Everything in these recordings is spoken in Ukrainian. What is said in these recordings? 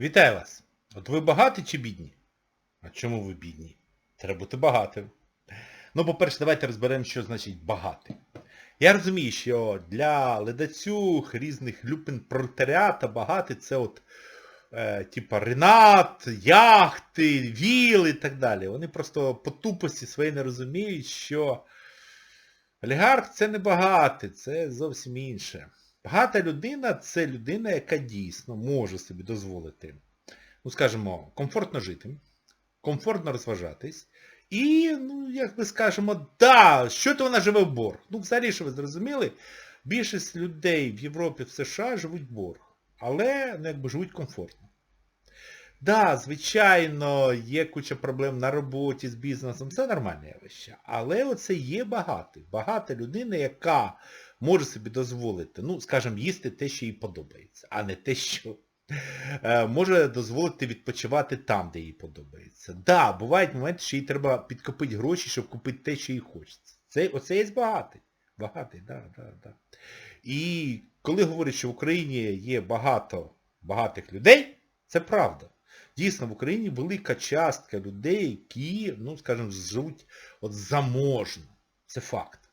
Вітаю вас! От ви багаті чи бідні? А чому ви бідні? Треба бути багатим. Ну, по-перше, давайте розберемо, що значить багатий. Я розумію, що для ледацюг, різних люпин пролетаріата багатий це от е, типа Ренат, яхти, віли і так далі. Вони просто по тупості своєї не розуміють, що олігарх це не багатий, це зовсім інше. Багата людина це людина, яка дійсно може собі дозволити, ну скажімо, комфортно жити, комфортно розважатись. І, ну, як ми скажемо, да, що то вона живе в борг. Ну, взагалі, що ви зрозуміли, більшість людей в Європі, в США живуть в борг. Але, ну, якби живуть комфортно. Да, звичайно, є куча проблем на роботі з бізнесом, це нормальне явище. Але оце є багатий. Багата людина, яка може собі дозволити, ну, скажімо, їсти те, що їй подобається, а не те, що е, може дозволити відпочивати там, де їй подобається. Да, бувають моменти, що їй треба підкопити гроші, щоб купити те, що їй хочеться. Це, оце є багатий. Багатий, да, да, да. І коли говорять, що в Україні є багато багатих людей, це правда. Дійсно, в Україні велика частка людей, які, ну, скажімо, живуть от заможно. Це факт.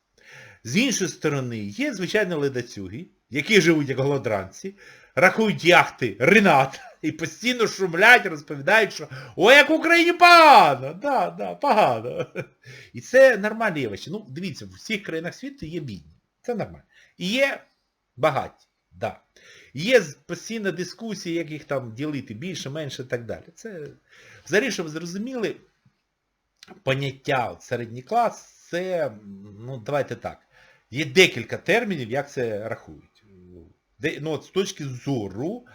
З іншої сторони, є, звичайно, ледацюги, які живуть як голодранці, рахують яхти Ренат і постійно шумлять, розповідають, що ой, як в Україні погано! Да, да, погано. І це нормальне явище. Ну, дивіться, в всіх країнах світу є бідні. Це нормально. І є багаті. Да. Є постійна дискусія, як їх там ділити більше, менше і так далі. Це, взагалі, щоб зрозуміли, поняття середній клас, це, ну, давайте так, є декілька термінів, як це рахують. Де, ну, от з точки зору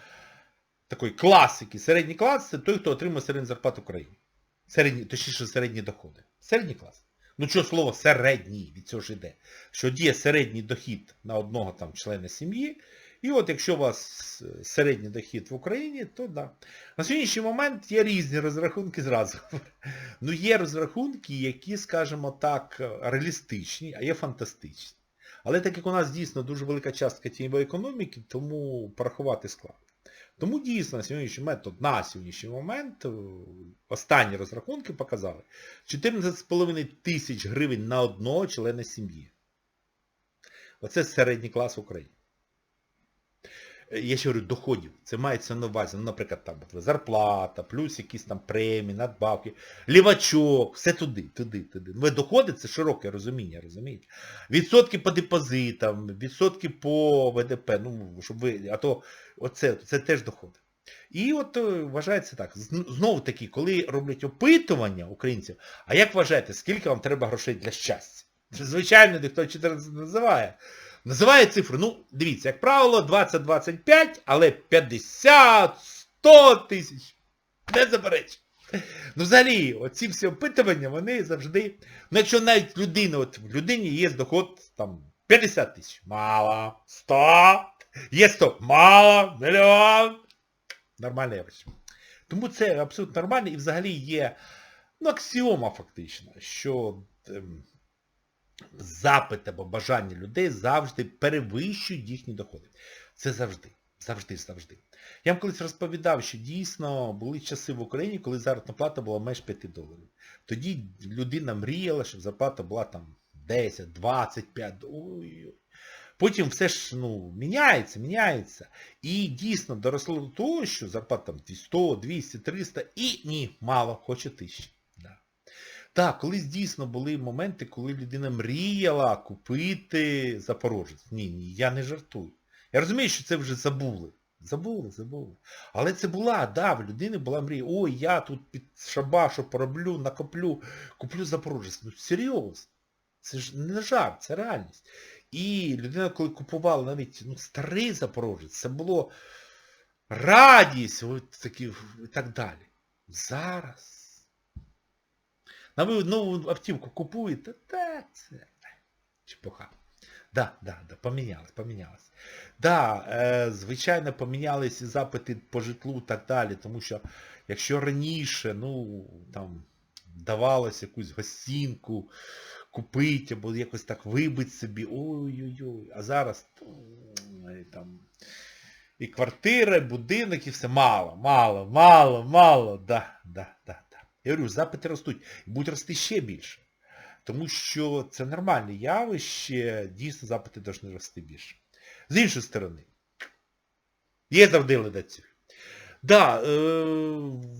такої класики, середній клас це той, хто отримує середню зарплату в Україні. Середні, точніше, середні доходи. Середній клас. Ну що слово середній від цього ж йде? Що є середній дохід на одного там члена сім'ї, і от якщо у вас середній дохід в Україні, то да. На сьогоднішній момент є різні розрахунки зразу. Ну є розрахунки, які, скажімо так, реалістичні, а є фантастичні. Але так як у нас дійсно дуже велика частка тіньової економіки, тому порахувати складно. Тому дійсно на сьогоднішній момент, на сьогоднішній момент, останні розрахунки показали 14,5 тисяч гривень на одного члена сім'ї. Оце середній клас України. Я ще говорю, доходів. Це мається на увазі, ну, наприклад, там от, зарплата, плюс якісь там премії, надбавки, лівачок, все туди, туди, туди. Ну, доходи це широке розуміння, розумієте? Відсотки по депозитам, відсотки по ВДП, ну, щоб ви, а то оце, це теж доходи. І от вважається так, знову таки, коли роблять опитування українців, а як вважаєте, скільки вам треба грошей для щастя? Звичайно, ніхто 14 не називає. Називає цифру, ну, дивіться, як правило, 20-25, але 50, 100 тисяч. Не заперечуй. Ну, взагалі, оці всі опитування, вони завжди... Ну, якщо навіть людина, от в людині є доход там 50 тисяч. Мало. 100. Є 100. Мало. Мільйон. Нормальне явище. Тому це абсолютно нормально і взагалі є, ну, аксіома фактично, що... Запит або бажання людей завжди перевищують їхні доходи. Це завжди. Завжди, завжди. Я вам колись розповідав, що дійсно були часи в Україні, коли заробітна плата була менш 5 доларів. Тоді людина мріяла, щоб зарплата була там 10, 25, ой. Потім все ж ну, міняється, міняється. І дійсно доросло до того, що зарплата там 100, 200, 300 і ні, мало, хоче тисячі. Так, колись дійсно були моменти, коли людина мріяла купити Запорожець. Ні, ні, я не жартую. Я розумію, що це вже забули. Забули, забули. Але це була, да, в людини була мрія. Ой, я тут під шабашу пороблю, накоплю, куплю Запорожець. Ну, серйозно. Це ж не жарт, це реальність. І людина, коли купувала навіть ну, старий Запорожець, це було радість, от такі, і так далі. Зараз. А ви нову автівку купуєте? Та це чепуха. Да, да, да, помінялось, помінялось. Да, е, звичайно, помінялися запити по житлу і так далі, тому що якщо раніше, ну, там, давалось якусь гостінку купити, або якось так вибити собі, ой-ой-ой, а зараз там і квартира, і будинок, і все. Мало, мало, мало, мало. Да, да, да. Я говорю, запити ростуть. Будуть рости ще більше. Тому що це нормальне явище, дійсно запити повинні рости більше. З іншої сторони, є завжди ледацюги. Да, е,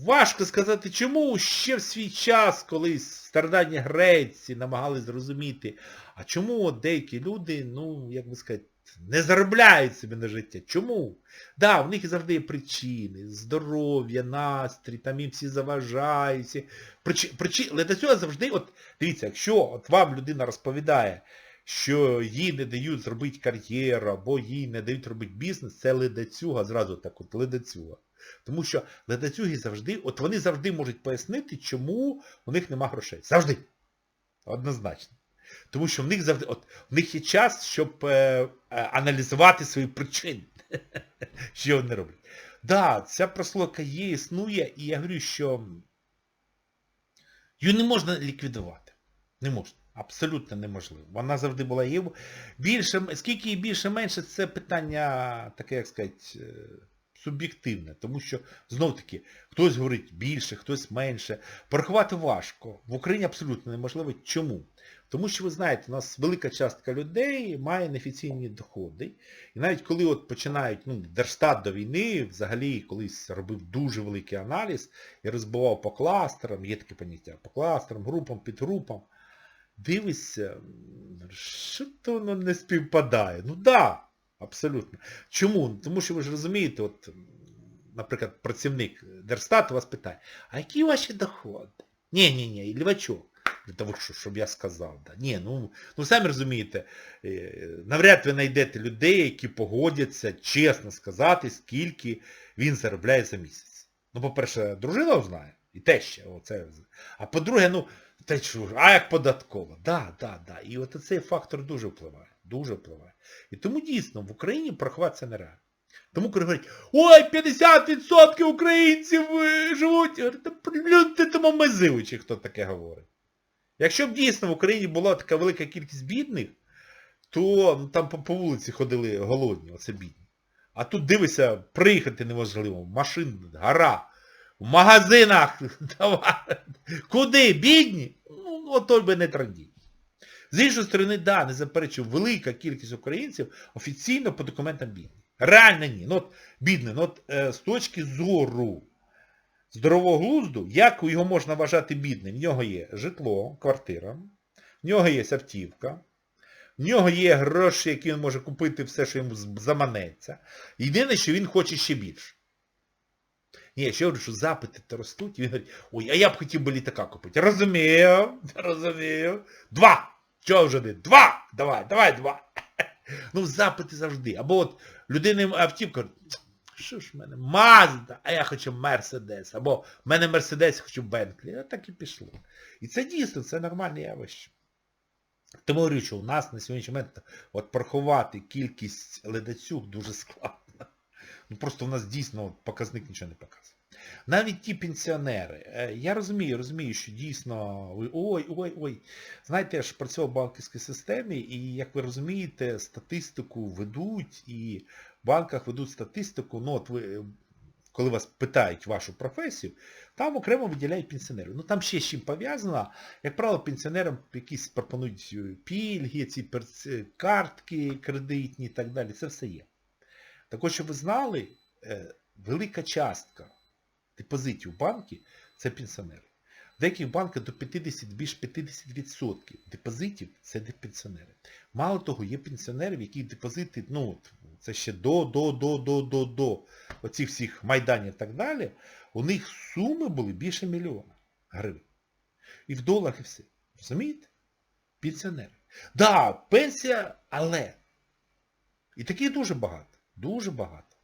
важко сказати чому. Ще в свій час, коли стародавні греції намагались зрозуміти, а чому деякі люди, ну, як би сказати, не заробляють собі на життя. Чому? Да, в них завжди є причини. Здоров'я, настрій, там їм всі заважають. Всі... Причи... Причи... Але до цього завжди, от, дивіться, якщо от вам людина розповідає, що їй не дають зробити кар'єру, або їй не дають робити бізнес, це ледацюга, зразу так от ледацюга. Тому що ледацюги завжди, от вони завжди можуть пояснити, чому у них нема грошей. Завжди. Однозначно. Тому що в них завжди, от, в них є час, щоб е, е, аналізувати свої причини, що вони роблять. Так, да, ця прослойка є, існує, і я говорю, що її не можна ліквідувати. Не можна. Абсолютно неможливо. Вона завжди була є. Більше, скільки її більше-менше, це питання, таке, як сказати, е, суб'єктивне. Тому що, знов-таки, хтось говорить більше, хтось менше. Порахувати важко. В Україні абсолютно неможливо. Чому? Тому що, ви знаєте, у нас велика частка людей має неофіційні доходи. І навіть коли от починають, ну, Держстат до війни, взагалі колись робив дуже великий аналіз і розбивав по кластерам, є таке поняття, по кластерам, групам, підгрупам. Дивишся, що то воно не співпадає. Ну так, да, абсолютно. Чому? Тому що ви ж розумієте, от, наприклад, працівник Держстату вас питає, а які ваші доходи? Ні, ні, ні, Лівачок. Для того, щоб я сказав. Да. Ні, ну, ну самі розумієте, навряд ви знайдете людей, які погодяться чесно сказати, скільки він заробляє за місяць. Ну, по-перше, дружина знає, і теща. Оце. А по-друге, ну, та що, а як податково? Да, да, да. І от цей фактор дуже впливає. Дуже впливає. І тому дійсно в Україні порахувати це нереально. Тому коли говорять, ой, 50% українців живуть, та плюньте тому мезивичі, хто таке говорить. Якщо б дійсно в Україні була така велика кількість бідних, то ну, там по, по вулиці ходили голодні, оце бідні. А тут дивися, приїхати неможливо, машин, гора, в магазинах, давай. Куди? Бідні? Ну, ото би не трандіть. З іншої сторони, да, не заперечую, велика кількість українців офіційно по документам бідні. Реально ні. Ну, от, бідний, ну, от, е, з точки зору здорового глузду, як його можна вважати бідним? В нього є житло, квартира, в нього є автівка, в нього є гроші, які він може купити все, що йому заманеться. Єдине, що він хоче ще більше. Ні, ще говорю, що запити то ростуть, і він говорить, ой, а я б хотів би літака купити. Розумію, розумію. Два! Чого вже не? Два! Давай, давай, два. Ну, запити завжди. Або от людина автівка, що ж в мене? Мазда, а я хочу Мерседес. Або в мене Мерседес, хочу Бентлі. А так і пішло. І це дійсно, це нормальне явище. Тому говорю, що у нас на сьогоднішній момент от порахувати кількість ледацюг дуже складно. Ну просто у нас дійсно показник нічого не показує. Навіть ті пенсіонери. Я розумію, розумію, що дійсно, ой, ой, ой. Знаєте, я ж працював в банківській системі, і, як ви розумієте, статистику ведуть, і в банках ведуть статистику, ну от ви, коли вас питають вашу професію, там окремо виділяють пенсіонерів. Ну там ще з чим пов'язано. Як правило, пенсіонерам якісь пропонують пільги, ці картки кредитні і так далі. Це все є. Також, щоб ви знали, велика частка депозитів в банки це пенсіонери. В деяких банках до 50, більш 50% депозитів це пенсіонери. Мало того, є пенсіонери, в яких депозити, ну, це ще до, до, до, до, до, до оцих всіх майданів і так далі, у них суми були більше мільйона гривень. І в доларах і все. Розумієте? Пенсіонери. Да, пенсія, але. І таких дуже багато. Дуже багато.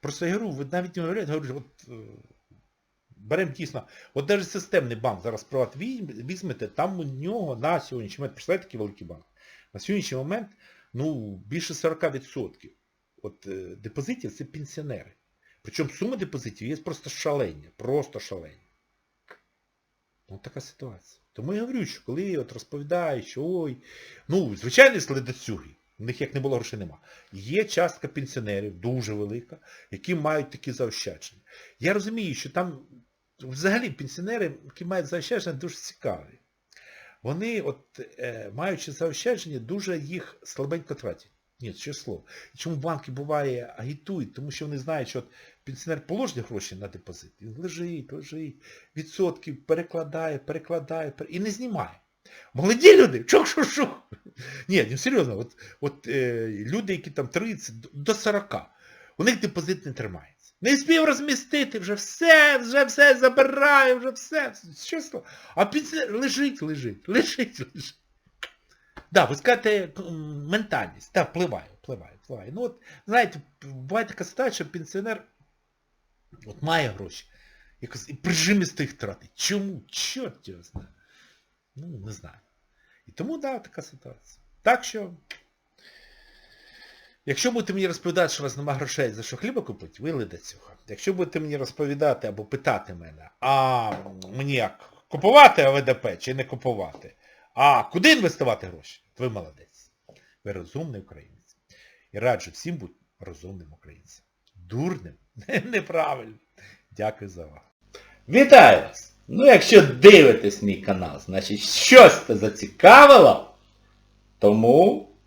Просто я говорю, ви навіть не говорите, говорю, от беремо тісно, от навіть системний банк, зараз приват візьмете, там у нього на сьогоднішній момент, представляєте, такий великий банк, на сьогоднішній момент, ну, більше 40% от, е, депозитів це пенсіонери. Причому сума депозитів є просто шалення, просто шалення. Ну, така ситуація. Тому я говорю, що коли от розповідають, що ой, ну, звичайно, слідацюги. У них як не було грошей нема. Є частка пенсіонерів, дуже велика, які мають такі заощадження. Я розумію, що там взагалі пенсіонери, які мають заощадження, дуже цікаві. Вони, от, е, маючи заощадження, дуже їх слабенько тратять. Ні, слово. І чому банки буває агітують? Тому що вони знають, що от пенсіонер положить гроші на депозит, він лежить, лежить, відсотків перекладає, перекладає, пер- і не знімає. Молоді люди, чух-шух-шух. Ні, ну серйозно, от, от е, люди, які там 30 до- до 40, у них депозит не тримається. Не спів розмістити, вже все, вже все забирає, вже все. Чесно. А пенсіонер лежить, лежить, лежить, лежить. Да, ви скажете, ментальність, так, впливає, впливає, впливає. Ну от, знаєте, буває така ситуація, що пенсіонер от має гроші, якось і прижимісто їх тратить. Чому? Чорт його знає. Ну, не знаю. І тому, да, така ситуація. Так що, якщо будете мені розповідати, що у вас немає грошей, за що хліба купити, ви цього. Якщо будете мені розповідати або питати мене, а мені як, купувати АВДП чи не купувати? А куди інвестувати гроші? То ви молодець. Ви розумний українець. І раджу всім бути розумним українцем. Дурним? Неправильно. Дякую за увагу. Вітаю вас! Ну, якщо дивитесь мій канал, значить щось це зацікавило, тому